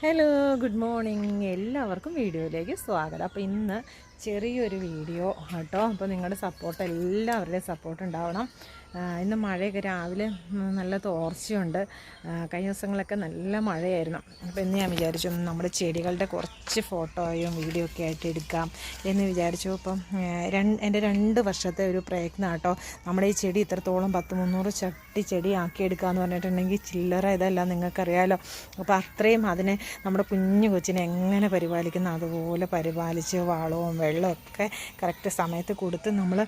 Hello good morning എല്ലാവർക്കും വീഡിയോയിലേക്ക് സ്വാഗതം. അപ്പോൾ ഇന്ന് ചെറിയൊരു വീഡിയോ കേട്ടോ അപ്പോൾ നിങ്ങളുടെ സപ്പോർട്ട് എല്ലാവരുടെയും സപ്പോർട്ട് ഉണ്ടാവണം. ഇന്ന് മഴയൊക്കെ രാവിലെ നല്ല തോർച്ചയുണ്ട്. കഴിഞ്ഞ ദിവസങ്ങളൊക്കെ നല്ല മഴയായിരുന്നു. അപ്പോൾ ഇന്ന് ഞാൻ വിചാരിച്ചു നമ്മുടെ ചെടികളുടെ കുറച്ച് ഫോട്ടോയും വീഡിയോ ഒക്കെ ആയിട്ട് എടുക്കാം എന്ന് വിചാരിച്ചു. അപ്പം രണ്ട് എന്റെ രണ്ട് വർഷത്തെ ഒരു പ്രയത്നം കേട്ടോ നമ്മുടെ ഈ ചെടി ഇത്രത്തോളം പത്ത് മുന്നൂറ് ചട്ടി ചെടി ആക്കിയെടുക്കുക എന്ന് പറഞ്ഞിട്ടുണ്ടെങ്കിൽ ചില്ലറ ഇതല്ല നിങ്ങൾക്കറിയാലോ. അപ്പോൾ അത്രയും അതിനെ നമ്മുടെ കുഞ്ഞു കൊച്ചിനെ എങ്ങനെ പരിപാലിക്കുന്ന? അതുപോലെ പരിപാലിച്ച് വളവും വെള്ളവും ഒക്കെ കറക്റ്റ് സമയത്ത് കൊടുത്ത് നമ്മൾ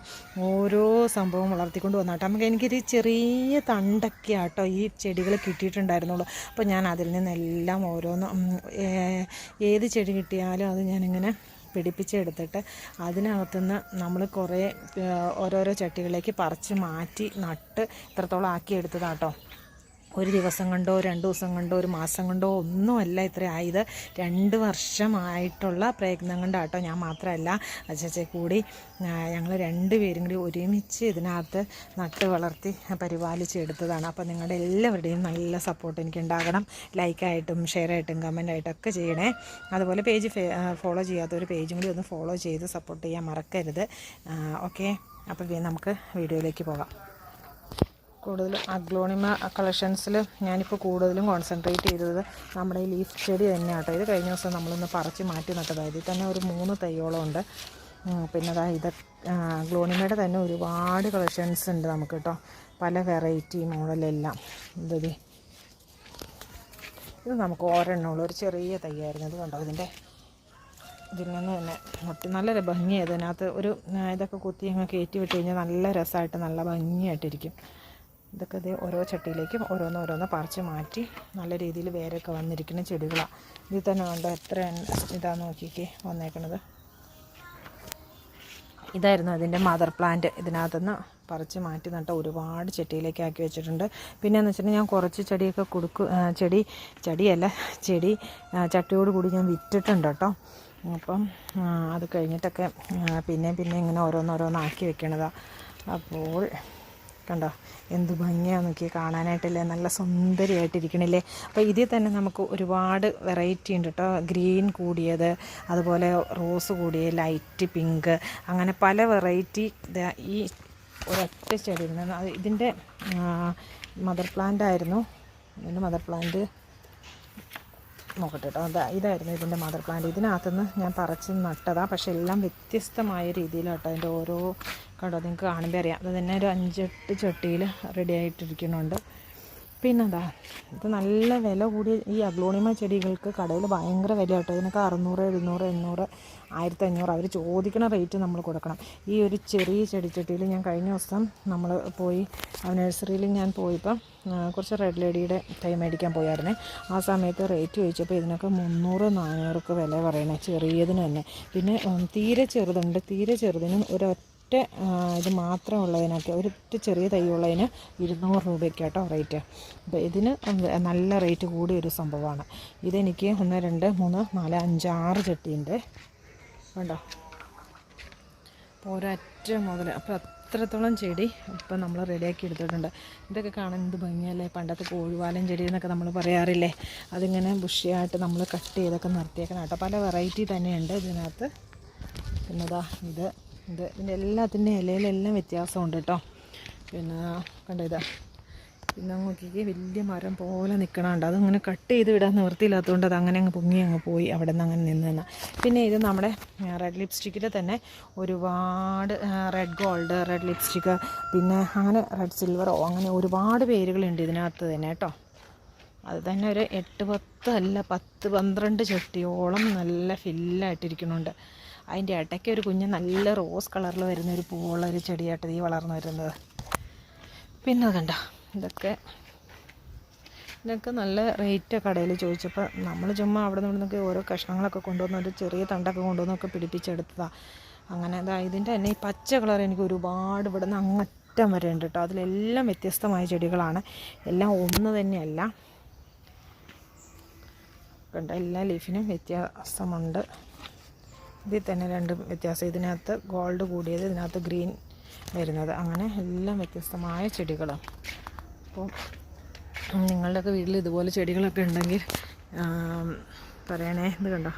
ഓരോ സംഭവം വളർത്തിക്കൊണ്ട് വന്നാട്ടോ. നമുക്ക് എനിക്കൊരു ചെറിയ തണ്ടൊക്കെ ആട്ടോ ഈ ചെടികൾ കിട്ടിയിട്ടുണ്ടായിരുന്നുള്ളൂ. അപ്പോൾ ഞാൻ അതിൽ നിന്നെല്ലാം ഓരോന്ന് ഏത് ചെടി കിട്ടിയാലും അത് ഞാനിങ്ങനെ പിടിപ്പിച്ചെടുത്തിട്ട് അതിനകത്തുനിന്ന് നമ്മൾ കുറേ ഓരോരോ ചട്ടികളിലേക്ക് പറിച്ച് മാറ്റി നട്ട് ഇത്രത്തോളം ആക്കിയെടുത്തതാട്ടോ. ഒരു ദിവസം കണ്ടോ രണ്ട് ദിവസം കണ്ടോ ഒരു മാസം കണ്ടോ ഒന്നുമല്ല ഇത്ര ആയത്. രണ്ട് വർഷമായിട്ടുള്ള പ്രയത്നം കൊണ്ടാട്ടോ ഞാൻ മാത്രമല്ല. അച്ഛച്ചെ കൂടി ഞങ്ങൾ രണ്ട് പേരും കൂടി ഒരുമിച്ച് ഇതിനകത്ത് നട്ട് വളർത്തി പരിപാലിച്ചെടുത്തതാണ് അപ്പോൾ നിങ്ങളുടെ എല്ലാവരുടെയും നല്ല സപ്പോർട്ട് എനിക്ക് ഉണ്ടാകണം ലൈക്കായിട്ടും ഷെയർ ആയിട്ടും കമന്റ് ആയിട്ടും ഒക്കെ ചെയ്യണേ. അതുപോലെ പേജ് ഫോളോ ചെയ്യാത്ത ഒരു പേജും കൂടി ഒന്ന് ഫോളോ ചെയ്ത് സപ്പോർട്ട് ചെയ്യാൻ മറക്കരുത്. ഓക്കെ അപ്പോൾ നമുക്ക് വീഡിയോയിലേക്ക് പോകാം. കൂടുതലും അഗ്ലോണിമ കളക്ഷൻസിൽ ഞാനിപ്പോൾ കൂടുതലും കോൺസെൻട്രേറ്റ് ചെയ്തത് നമ്മുടെ ഈ ലീഫ് ചെടി തന്നെയാണ് കേട്ടോ. ഇത് കഴിഞ്ഞ ദിവസം നമ്മളൊന്ന് പറിച്ച് മാറ്റി നട്ടതായത് തന്നെ ഒരു മൂന്ന് തൈയോളം ഉണ്ട്. പിന്നെ അതാ ഇത് ഗ്ലോണിമയുടെ തന്നെ ഒരുപാട് കളക്ഷൻസ് ഉണ്ട് നമുക്ക് കേട്ടോ. പല വെറൈറ്റി മോഡലെല്ലാം ഇതേ ഇത് നമുക്ക് ഒരെണ്ണമുള്ള. ഒരു ചെറിയ തൈയായിരുന്നു. ഇത് കണ്ടോ? ഇതിന്റെ ഇതിൽ നിന്ന് തന്നെ മുട്ടി നല്ല ഭംഗിയായത് അതിനകത്ത് ഒരു ഇതൊക്കെ കുത്തി അങ്ങ് കയറ്റി വിട്ട് കഴിഞ്ഞാൽ നല്ല രസമായിട്ട് നല്ല ഭംഗിയായിട്ടിരിക്കും. ഇതൊക്കെ ഇത് ഓരോ ചട്ടിയിലേക്കും ഓരോന്ന് ഓരോന്ന് പറിച്ച് മാറ്റി നല്ല രീതിയിൽ വേരൊക്കെ വന്നിരിക്കുന്ന ചെടികളാണ്. ഇതിൽ തന്നെ കണ്ടോ എത്ര ഇതാന്ന് നോക്കിക്കേ വന്നേക്കണത്. ഇതായിരുന്നു അതിന്റെ മദർ പ്ലാന്റ് ഇതിനകത്തുനിന്ന് പറിച്ച് മാറ്റി നട്ട ഒരുപാട് ചെടിയിലേക്ക് ആക്കി വെച്ചിട്ടുണ്ട്. പിന്നെ എന്ന് വെച്ചിട്ടുണ്ടെങ്കിൽ ഞാൻ കുറച്ച് ചെടിയൊക്കെ കൊടുക്കും ചെടി ചെടിയല്ല ചെടി ചട്ടിയോട് കൂടി ഞാൻ വിറ്റിട്ടുണ്ട് കേട്ടോ. അപ്പം അത് കഴിഞ്ഞിട്ടൊക്കെ പിന്നെയും പിന്നെ ഇങ്ങനെ ഓരോന്നോരോന്നാക്കി വെക്കണതാണ് അപ്പോൾ കണ്ടോ? എന്ത് ഭംഗിയാണ് നോക്കി കാണാനായിട്ടില്ലേ? നല്ല സുന്ദരിയായിട്ടിരിക്കണില്ലേ? അപ്പോൾ ഇതിൽ തന്നെ നമുക്ക് ഒരുപാട് വെറൈറ്റി ഉണ്ട് കേട്ടോ ഗ്രീൻ കൂടിയത് അതുപോലെ റോസ് കൂടിയ ലൈറ്റ് പിങ്ക് അങ്ങനെ പല വെറൈറ്റി ഈ ഒരൊറ്റ ചെടിയിൽ നിന്ന്. ഇതിന്റെ മദർ പ്ലാന്റ് ആയിരുന്നു. ഇതിന്റെ മദർ പ്ലാന്റ് നോക്കട്ടെ കേട്ടോ അതാ ഇതായിരുന്നു ഇതിന്റെ മദർ പ്ലാന്റ്. ഇതിനകത്തുനിന്ന് ഞാൻ പറിച്ച് നട്ടതാണ് പക്ഷേ എല്ലാം വ്യത്യസ്തമായ രീതിയിലാട്ടോ അതിന്റെ ഓരോ കണ്ടോ നിങ്ങൾക്ക് കാണുമ്പോൾ അറിയാം. അത് തന്നെ ഒരു അഞ്ചെട്ട് ചട്ടിയിൽ റെഡി ആയിട്ടിരിക്കുന്നുണ്ട്. പിന്നെന്താ? ഇത് നല്ല വില കൂടിയ ഈ അഗ്ലോണിമ ചെടികൾക്ക് കടയിൽ ഭയങ്കര വില കേട്ടോ. ഇതിനൊക്കെ അറുന്നൂറ് എഴുന്നൂറ് എണ്ണൂറ് ആയിരത്തി അഞ്ഞൂറ് അവർ ചോദിക്കുന്ന റേറ്റ് നമ്മൾ കൊടുക്കണം. ഈ ഒരു ചെറിയ ചെടിച്ചട്ടിയിൽ ഞാൻ കഴിഞ്ഞ ദിവസം നമ്മൾ പോയി നഴ്സറിയിൽ ഞാൻ പോയപ്പോൾ കുറച്ച് റെഡ് ലേഡിയുടെ തൈ മേടിക്കാൻ പോയായിരുന്നേ. ആ സമയത്ത് റേറ്റ് ചോദിച്ചപ്പോൾ ഇതിനൊക്കെ മുന്നൂറ് നാനൂറൊക്കെ വില പറയണേ ചെറിയതിന് തന്നെ. പിന്നെ തീരെ ചെറുതുണ്ട്. തീരെ ചെറുതിനും ഒരൊറ്റ ഇത് മാത്രം ഉള്ളതിനൊക്കെ ഒരൊറ്റ ചെറിയ തൈ ഉള്ളതിന് ഇരുന്നൂറ് രൂപയ്ക്ക് കേട്ടോ റേറ്റ്. അപ്പോൾ ഇതിന് നല്ല റേറ്റ് കൂടിയ ഒരു സംഭവമാണ്. ഇതെനിക്ക് ഒന്ന് രണ്ട് മൂന്ന് നാല് അഞ്ച് ആറ് ചട്ടിയുണ്ട്. കണ്ടോ? അപ്പോൾ ഒരൊറ്റ മുതൽ അപ്പോൾ അത്രത്തോളം ചെടി ഇപ്പം നമ്മൾ റെഡിയാക്കി എടുത്തിട്ടുണ്ട്. ഇതൊക്കെ കാണാൻ എന്ത് ഭംഗിയല്ലേ? പണ്ടത്തെ കോഴിവാലൻ ചെടി എന്നൊക്കെ നമ്മൾ പറയാറില്ലേ? അതിങ്ങനെ ബുഷിയായിട്ട് നമ്മൾ കട്ട് ചെയ്തൊക്കെ നിർത്തിയേക്കണം കേട്ടോ. പല വെറൈറ്റി തന്നെയുണ്ട് ഇതിനകത്ത്. പിന്നെ ഇതാ. ഇത് ഇത് ഇതിന്റെ എല്ലാത്തിന്റെ ഇലയിലെല്ലാം വ്യത്യാസമുണ്ട് കേട്ടോ. പിന്നെ കണ്ടോ ഇതാ. പിന്നെ നോക്കിക്ക് വലിയ മരം പോലെ നിൽക്കണുണ്ട് അതങ്ങനെ കട്ട് ചെയ്ത് വിടാൻ നിവൃത്തിയില്ലാത്തതുകൊണ്ട് അത് അങ്ങനെ അങ്ങ് പൊങ്ങി അങ്ങ് പോയി അവിടെ നിന്ന് അങ്ങനെ നിന്ന് നിന്ന്. പിന്നെ ഇത് നമ്മുടെ റെഡ് ലിപ്സ്റ്റിക്കിൽ തന്നെ ഒരുപാട് റെഡ് ഗോൾഡ് റെഡ് ലിപ്സ്റ്റിക്ക് പിന്നെ അങ്ങനെ റെഡ് സിൽവറോ അങ്ങനെ ഒരുപാട് പേരുകളുണ്ട് ഇതിനകത്ത് തന്നെ കേട്ടോ. അത് തന്നെ ഒരു എട്ട് പത്ത് അല്ല പത്ത് പന്ത്രണ്ട് ചട്ടിയോളം നല്ല ഫില്ലായിട്ടിരിക്കുന്നുണ്ട് അതിന്റെ ഇടയ്ക്ക് ഒരു കുഞ്ഞ് നല്ല റോസ് കളറിൽ വരുന്ന ഒരു പൂവുള്ള ഒരു ചെടിയായിട്ട് ഈ വളർന്നു വരുന്നത്. പിന്നെ അത് കണ്ടോ? ഇതൊക്കെ ഇതൊക്കെ നല്ല റേറ്റ് കടയിൽ ചോദിച്ചപ്പോൾ നമ്മൾ ചുമ്മാ അവിടെ നിന്ന് നിന്നൊക്കെ ഓരോ കഷ്ണങ്ങളൊക്കെ കൊണ്ടുവന്ന് ഒരു ചെറിയ തണ്ടൊക്കെ കൊണ്ടുവന്നൊക്കെ പിടിപ്പിച്ചെടുത്തതാണ് അങ്ങനെ അതാ ഇതിന്റെ തന്നെ ഈ പച്ച കളർ എനിക്ക് ഒരുപാട് ഇവിടെ നിന്ന് അങ്ങറ്റം വരെ ഉണ്ട് കേട്ടോ. അതിലെല്ലാം വ്യത്യസ്തമായ ചെടികളാണ്. എല്ലാം ഒന്ന് തന്നെയല്ല. കണ്ട? എല്ലാ ലീഫിനും വ്യത്യാസമുണ്ട്. ഇതിൽ തന്നെ രണ്ട് വ്യത്യാസം. ഇതിനകത്ത് ഗോൾഡ് കൂടിയത് ഇതിനകത്ത് ഗ്രീൻ വരുന്നത്. അങ്ങനെ എല്ലാം വ്യത്യസ്തമായ ചെടികൾ അപ്പോൾ നിങ്ങളുടെയൊക്കെ വീട്ടിൽ ഇതുപോലെ ചെടികളൊക്കെ ഉണ്ടെങ്കിൽ പറയണേ ഇത് കണ്ടോ?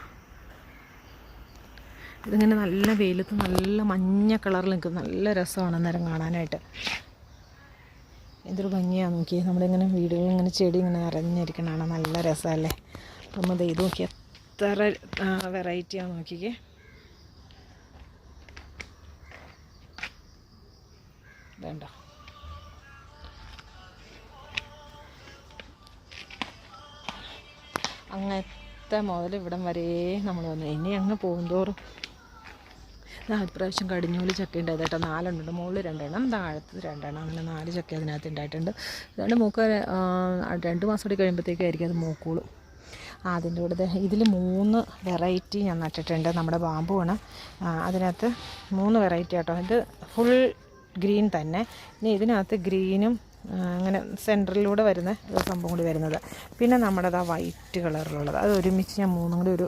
ഇതിങ്ങനെ നല്ല വെയിലത്ത് നല്ല മഞ്ഞ കളറിൽ നിൽക്കും. നല്ല രസമാണ് അന്നേരം കാണാനായിട്ട്. എന്തൊരു ഭംഗിയാണ് നോക്കി നമ്മളിങ്ങനെ വീടുകളിൽ ഇങ്ങനെ ചെടി ഇങ്ങനെ നിറഞ്ഞിരിക്കണതാണ്. നല്ല രസമല്ലേ? അപ്പം അത് ഇത് നോക്കി എത്ര വെറൈറ്റിയാണ് നോക്കിക്കേ. വേണ്ട. അങ്ങനത്തെ മുതൽ ഇവിടം വരെ നമ്മൾ വന്നു. ഇനി അങ്ങ് പോകുന്തോറും. ആ ഇപ്രാവശ്യം കടിഞ്ഞൂൽ ചക്ക ഉണ്ടായത് കേട്ടോ. നാലെണ്ണുണ്ട്. മുകളിൽ രണ്ടെണ്ണം താഴത്ത് രണ്ടെണ്ണം. അങ്ങനെ നാല് ചക്ക അതിനകത്ത് ഉണ്ടായിട്ടുണ്ട്. അതുകൊണ്ട് മൂക്ക രണ്ട് മാസം കൂടി കഴിയുമ്പോഴത്തേക്കായിരിക്കും അത് മൂക്കുള്ളൂ. അതിന്റെ കൂടെ ഇതിൽ മൂന്ന് വെറൈറ്റി ഞാൻ നട്ടിട്ടുണ്ട്. നമ്മുടെ ബാമ്പുവാണ്. അതിനകത്ത് മൂന്ന് വെറൈറ്റി കേട്ടോ ഇത് ഫുൾ ഗ്രീൻ തന്നെ. ഇനി ഇതിനകത്ത് ഗ്രീനും അങ്ങനെ സെന്ററിലൂടെ വരുന്ന ഒരു സംഭവം കൂടി വരുന്നത്. പിന്നെ നമ്മുടേത് ആ വൈറ്റ് കളറിലുള്ളത്. അത് ഒരുമിച്ച് ഞാൻ മൂന്നും കൂടി ഒരു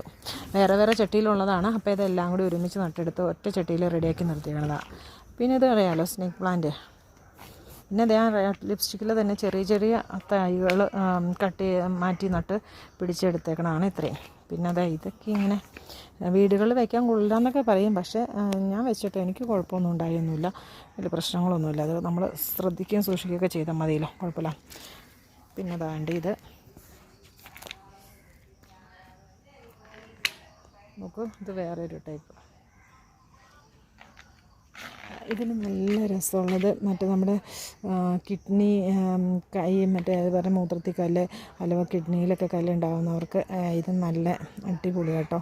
വേറെ വേറെ ചട്ടിയിലുള്ളതാണ്. അപ്പോൾ ഇതെല്ലാം കൂടി ഒരുമിച്ച് നട്ടെടുത്ത് ഒറ്റ ചട്ടിയിൽ റെഡിയാക്കി നിർത്തിയതാണ് പിന്നെ ഇത് അറിയാമല്ലോ സ്നേക്ക് പ്ലാന്റ്. പിന്നെ ഞാൻ റെഡ് ലിപ്സ്റ്റിക്കിൽ തന്നെ ചെറിയ ചെറിയ തൈകൾ കട്ട് മാറ്റി നട്ട് പിടിച്ചെടുത്തേക്കണതാണ് ഇത്രയും. പിന്നെ അതെ ഇതൊക്കെ ഇങ്ങനെ വീടുകളിൽ വയ്ക്കാൻ കൊള്ളാന്നൊക്കെ പറയും. പക്ഷേ ഞാൻ വെച്ചിട്ട് എനിക്ക് കുഴപ്പമൊന്നും ഉണ്ടായൊന്നുമില്ല. വലിയ പ്രശ്നങ്ങളൊന്നുമില്ല. അത് നമ്മൾ ശ്രദ്ധിക്കുകയും സൂക്ഷിക്കുകയൊക്കെ ചെയ്താൽ മതിയല്ലോ. കുഴപ്പമില്ല. പിന്നെ അതാണ്ട് ഇത്. നോക്കൂ ഇത് വേറെ ഒരു ടൈപ്പ്. ഇതിൽ നല്ല രസമുള്ളത്. മറ്റേ നമ്മുടെ കിഡ്നി കൈ മറ്റേ അതുപോലെ മൂത്രത്തിൽ കല്ല് അല്ലെങ്കിൽ കിഡ്നിയിലൊക്കെ കല്ല് ഉണ്ടാകുന്നവർക്ക് ഇത് നല്ല അടിപൊളി കേട്ടോ.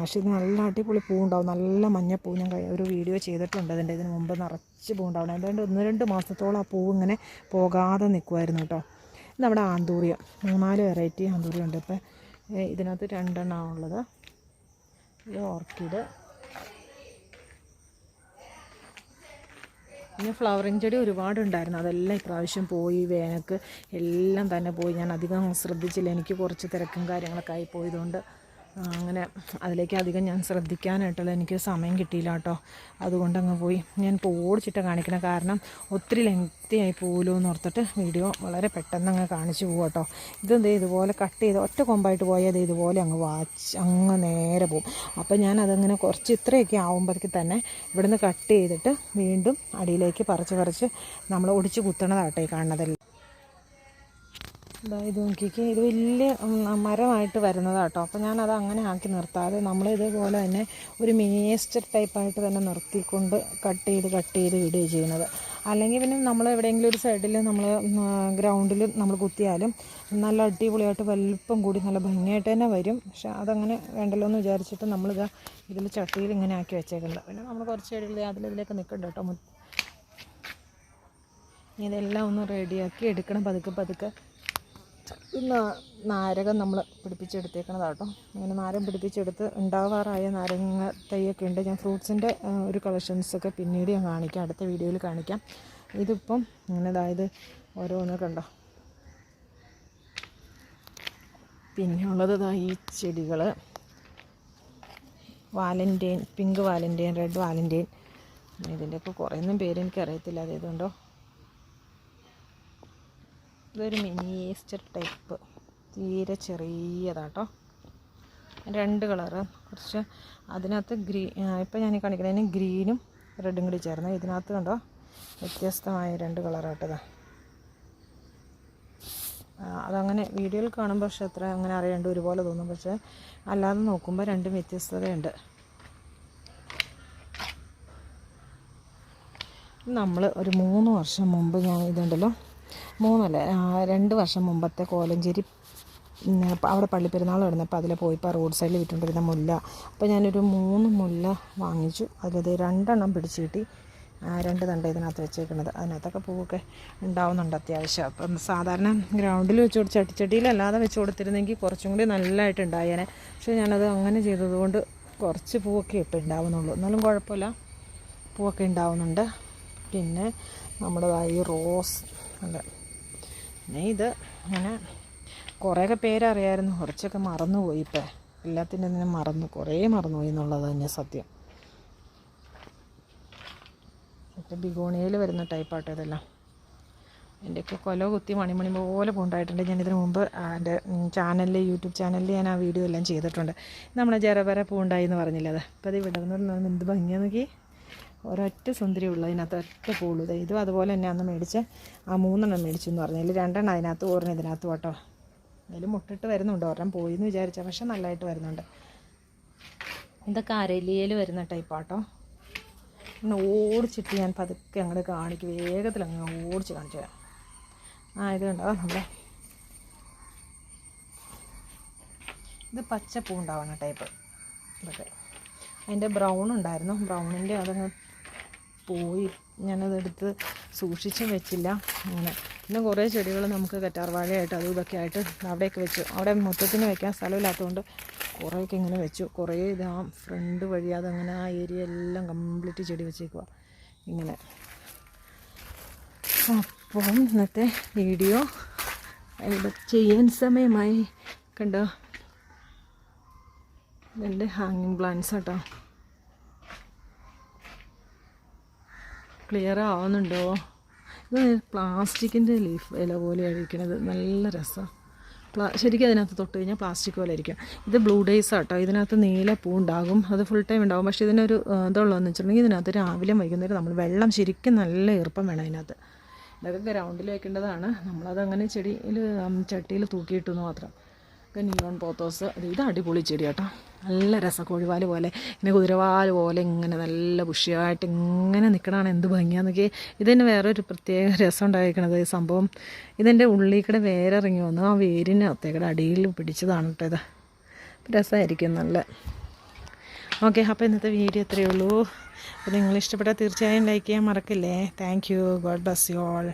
പക്ഷേ ഇത് നല്ല അടിപൊളി പൂവുണ്ടാവും. നല്ല മഞ്ഞപ്പൂ ഞാൻ ഒരു വീഡിയോ ചെയ്തിട്ടുണ്ട് അതിന്റെ. ഇതിന് മുമ്പ് നിറച്ച് പൂ ഉണ്ടാവണം അതുകൊണ്ട് ഒന്ന് രണ്ട് മാസത്തോളം ആ പൂവ് ഇങ്ങനെ പോകാതെ നിൽക്കുമായിരുന്നു കേട്ടോ. നമ്മുടെ ആന്തൂറിയം. മൂന്നാൽ വെറൈറ്റി ആന്തൂറിയം ഉണ്ട് ഇപ്പം ഇതിനകത്ത് രണ്ടെണ്ണമാണ് ഉള്ളത് ഇത് ഓർക്കിഡ്. പിന്നെ ഫ്ലവറിങ് ചെടി ഒരുപാടുണ്ടായിരുന്നു. അതെല്ലാം ഇപ്രാവശ്യം പോയി വേനൽക്ക് എല്ലാം തന്നെ പോയി. ഞാൻ അധികം ശ്രദ്ധിച്ചില്ല. എനിക്ക് കുറച്ച് തിരക്കും കാര്യങ്ങളൊക്കെ ആയി പോയതുകൊണ്ട്. അങ്ങനെ അതിലേക്ക് അധികം ഞാൻ ശ്രദ്ധിക്കാനായിട്ടുള്ള എനിക്ക് സമയം കിട്ടിയില്ല കേട്ടോ. അതുകൊണ്ട് അങ്ങ് പോയി. ഞാൻ ഓടിച്ചിട്ട് കാണിക്കണം. കാരണം ഒത്തിരി ലെങ്ത്തി ആയി പോകുമല്ലോ എന്ന് ഓർത്തിട്ട് വീഡിയോ വളരെ പെട്ടെന്ന് അങ്ങ് കാണിച്ചു പോകും കേട്ടോ. ഇതെന്ത് ഇതുപോലെ കട്ട് ചെയ്ത് ഒറ്റ കൊമ്പായിട്ട് പോയാൽ ഇത് ഇതുപോലെ അങ്ങ് വാച്ച് അങ്ങ് നേരെ പോകും അപ്പോൾ ഞാൻ അതങ്ങനെ കുറച്ച് ഇത്രയൊക്കെ ആകുമ്പോഴേക്ക് തന്നെ ഇവിടുന്ന് കട്ട് ചെയ്തിട്ട് വീണ്ടും അടിയിലേക്ക് പറിച്ച് പറിച്ച് നമ്മൾ ഒടിച്ച് കുത്തണതാട്ടോ കാണുന്നതെല്ലാം. ഇതാ നോക്കിക്ക് ഇത് വലിയ മരമായിട്ട് വരുന്നതാട്ടോ. അപ്പോൾ ഞാനത് അങ്ങനെ ആക്കി നിർത്താതെ നമ്മൾ ഇതേപോലെ തന്നെ ഒരു മിനിയേസ്റ്റർ ടൈപ്പായിട്ട് തന്നെ നിർത്തിക്കൊണ്ട് കട്ട് ചെയ്ത് കട്ട് ചെയ്ത് വിടുകയും ചെയ്യുന്നത്. അല്ലെങ്കിൽ പിന്നെ നമ്മൾ എവിടെയെങ്കിലും ഒരു സൈഡിൽ നമ്മൾ ഗ്രൗണ്ടിൽ നമ്മൾ കുത്തിയാലും നല്ല അടിപൊളിയായിട്ട് വലിപ്പം കൂടി നല്ല ഭംഗിയായിട്ട് തന്നെ വരും. പക്ഷെ അതങ്ങനെ വേണ്ടല്ലോ എന്ന് വിചാരിച്ചിട്ട് നമ്മളിത് ഇതിൽ ചട്ടിയിൽ ഇങ്ങനെ ആക്കി വെച്ചേക്കുന്നത്. പിന്നെ നമ്മൾ കുറച്ച് ചെടികൾ അതിലിതിലേക്ക് നിൽക്കണ്ട കേട്ടോ. ഇതെല്ലാം ഒന്ന് റെഡിയാക്കി എടുക്കണം പതുക്കെ പതുക്കെ. നാ- നാരകം നമ്മൾ പിടിപ്പിച്ചെടുത്തേക്കണതാട്ടോ അങ്ങനെ നാരം പിടിപ്പിച്ചെടുത്ത് ഉണ്ടാവാറായ നാരങ്ങ തൈയൊക്കെ ഉണ്ട്. ഞാൻ ഫ്രൂട്ട്സിന്റെ ഒരു കളക്ഷൻസൊക്കെ പിന്നീട് ഞാൻ കാണിക്കാം. അടുത്ത വീഡിയോയിൽ കാണിക്കാം. ഇതിപ്പം ഇങ്ങനെ അതായത് ഓരോന്ന് കണ്ടോ? പിന്നെ ഉള്ളത് ഈ ചെടികൾ Valentine pink Valentine red Valentine ഇതിന്റെയൊക്കെ കുറേയൊന്നും പേരെനിക്കറിയത്തില്ല. അതേതുകൊണ്ടോ ഇതൊരു മിനി ഈസ്റ്റർ ടൈപ്പ് തീരെ ചെറിയതാട്ടോ. രണ്ട് കളറ് കുറച്ച് അതിനകത്ത് ഗ്രീ ഇപ്പം ഞാൻ കാണിക്കുന്നതിന് ഗ്രീനും റെഡും കൂടി ചേർന്ന്. ഇതിനകത്ത് കണ്ടോ? വ്യത്യസ്തമായ രണ്ട് കളറാട്ടതാ അതങ്ങനെ വീഡിയോയിൽ കാണുമ്പോൾ പക്ഷെ അത്ര അങ്ങനെ അറിയാണ്ട് ഒരുപോലെ തോന്നും. പക്ഷേ അല്ലാതെ നോക്കുമ്പോൾ രണ്ടും വ്യത്യസ്തതയുണ്ട്. നമ്മൾ ഒരു മൂന്ന് വർഷം മുമ്പ് ഞാൻ ഇതുണ്ടല്ലോ മൂന്നല്ല? രണ്ട് വർഷം മുമ്പത്തെ കോലഞ്ചേരി അവിടെ പള്ളി അവിടെ പള്ളിപ്പെരുന്നാൾ നടന്നപ്പോൾ അതിൽ പോയിപ്പോൾ റോഡ് സൈഡിൽ വിട്ടുകൊണ്ടിരുന്ന മുല്ല. അപ്പോൾ ഞാനൊരു മൂന്ന് മുല്ല വാങ്ങിച്ചു. അതിലത് രണ്ടെണ്ണം പിടിച്ചു കിട്ടി. രണ്ട് തണ്ട് ഇതിനകത്ത് വെച്ചേക്കുന്നത് അതിനകത്തൊക്കെ പൂവൊക്കെ ഉണ്ടാവുന്നുണ്ട് അത്യാവശ്യം. അപ്പം സാധാരണ ഗ്രൗണ്ടിൽ വെച്ച് കൊടുത്ത് ചട്ടിച്ചട്ടിയിലല്ലാതെ വെച്ച് കൊടുത്തിരുന്നെങ്കിൽ കുറച്ചും കൂടി നല്ലതായിട്ട് ഉണ്ടായേനെ. പക്ഷേ ഞാനത് അങ്ങനെ ചെയ്തതുകൊണ്ട് കുറച്ച് പൂവൊക്കെ ഇപ്പം ഉണ്ടാവുന്നുള്ളൂ. എന്നാലും കുഴപ്പമില്ല. പൂവൊക്കെ ഉണ്ടാവുന്നുണ്ട്. പിന്നെ നമ്മുടെ റോസ് ഉണ്ട് പിന്നെ ഇത് അങ്ങനെ കുറേയൊക്കെ പേരറിയായിരുന്നു. കുറച്ചൊക്കെ മറന്നുപോയി ഇപ്പം. എല്ലാത്തിന്റെ തന്നെ മറന്നു. കുറേ മറന്നുപോയി എന്നുള്ളത് തന്നെ സത്യം. മറ്റേ ബിഗോണിയയിൽ വരുന്ന ടൈപ്പാട്ടോ ഇതെല്ലാം. എന്റെയൊക്കെ കൊല കുത്തി മണിമണി പോലെ പൂണ്ടായിട്ടുണ്ട്. ഞാനിതിന് മുമ്പ് ആ, എന്റെ ചാനലിൽ യൂട്യൂബ് ചാനലിൽ ഞാൻ ആ വീഡിയോ എല്ലാം ചെയ്തിട്ടുണ്ട്. നമ്മളെ ജറവര പൂണ്ടായി എന്ന് പറഞ്ഞില്ലേ അത്? അപ്പോൾ അത് വിടുന്ന എന്ത് ഭംഗിയാണെന്ന് നോക്കി ഒരൊറ്റ സുന്ദരി ഉള്ളു. അതിനകത്ത് ഒറ്റ പൂളു. ഇതും അതുപോലെ തന്നെ അന്ന് മേടിച്ച് ആ മൂന്നെണ്ണം മേടിച്ചു എന്ന് പറഞ്ഞു. അതിൽ രണ്ടെണ്ണം അതിനകത്ത് ഓർമ്മ ഇതിനകത്ത് കേട്ടോ. അതിൽ മുട്ടിട്ട് വരുന്നുണ്ട്. ഒരെണ്ണം പോയി എന്ന് വിചാരിച്ച പക്ഷെ നല്ലതായിട്ട് വരുന്നുണ്ട്. ഇതൊക്കെ അരലിയയിൽ വരുന്ന ടൈപ്പാട്ടോ അങ്ങനെ ഓടിച്ചിട്ട് ഞാൻ പതുക്കെ അങ്ങോട്ട് കാണിക്കും. വേഗത്തിൽ അങ്ങ് ഓടിച്ച് കാണിച്ചു തരാം. ആ ഇത് കണ്ടോ? നമ്മുടെ ഇത് പച്ചപ്പൂ ഉണ്ടാവുന്ന ടൈപ്പ് ഇതൊക്കെ. അതിന്റെ ബ്രൗൺ ഉണ്ടായിരുന്നു. ബ്രൗണിന്റെ അതങ്ങ് പോയി. ഞാനതെടുത്ത് സൂക്ഷിച്ച് വെച്ചില്ല. അങ്ങനെ. പിന്നെ കുറേ ചെടികൾ നമുക്ക് കറ്റാർവാഴയായിട്ട് അതും ഇതൊക്കെ ആയിട്ട് അവിടെയൊക്കെ വെച്ചു. അവിടെ മൊത്തത്തിന് വെക്കാൻ സ്ഥലമില്ലാത്തതുകൊണ്ട് കുറേയൊക്കെ ഇങ്ങനെ വെച്ചു. കുറേ ഇത് ആ ഫ്രണ്ട് വഴി അതങ്ങനെ ആ ഏരിയ എല്ലാം കംപ്ലീറ്റ് ചെടി വെച്ചേക്കുക ഇങ്ങനെ. അപ്പം ഇന്നത്തെ വീഡിയോ ഇവിടെ ചെയ്യാൻ സമയമായി. കണ്ടോ? ഇതെന്റെ ഹാങ്ങിങ് പ്ലാന്റ്സ് കേട്ടോ ക്ലിയർ ആവുന്നുണ്ടോ? ഇത് പ്ലാസ്റ്റിക്കിന്റെ ലീഫ് ഇല പോലെയാണ് ഇരിക്കുന്നത് നല്ല രസമാണ് പ്ലാ ശരിക്കും അതിനകത്ത് തൊട്ട് കഴിഞ്ഞാൽ പ്ലാസ്റ്റിക് പോലെ ഇരിക്കും ഇത് ബ്ലൂ ഡേയ്സ് ആട്ടോ ഇതിനകത്ത് നീല പൂ ഉണ്ടാകും. അത് ഫുൾ ടൈം ഉണ്ടാകും. പക്ഷേ ഇതിനൊരു ഇതുള്ളതെന്ന് വെച്ചിട്ടുണ്ടെങ്കിൽ ഇതിനകത്ത് രാവിലെ വൈകുന്നേരം നമ്മൾ വെള്ളം ശരിക്കും നല്ല ഈർപ്പം വേണം അതിനകത്ത്. ഇതൊക്കെ ഗ്രൗണ്ടിൽ വെക്കേണ്ടതാണ്. നമ്മളത് അങ്ങനെ ചെടിയിൽ ചട്ടിയിൽ തൂക്കിയിട്ടു മാത്രം. നിയോൺ പോത്തോസ് അത് ഇത് അടിപൊളി ചെടി കേട്ടോ നല്ല രസം കോഴിവാൽ പോലെ. ഇങ്ങനെ കുതിരവാൽ പോലെ ഇങ്ങനെ നല്ല ബുഷിയായിട്ട് ഇങ്ങനെ നിൽക്കണതാണ് എന്ത് ഭംഗിയാന്നൊക്കെ. ഇതിന് വേറൊരു പ്രത്യേക രസം ഉണ്ടായിരിക്കണത് ഈ സംഭവം ഇതിന്റെ ഉള്ളിൽ കൂടെ വേരിറങ്ങി വന്നു ആ വേരിനകത്തേക്കൂടെ അടിയിൽ പിടിച്ചതാണ് കേട്ടോ ഇത്. രസമായിരിക്കും നല്ല. ഓക്കെ അപ്പോൾ ഇന്നത്തെ വീഡിയോ ഇത്രയേ ഉള്ളൂ. അപ്പോൾ നിങ്ങൾ ഇഷ്ടപ്പെട്ടാൽ തീർച്ചയായും ലൈക്ക് ചെയ്യാൻ മറക്കില്ലേ? Thank you. God bless you all.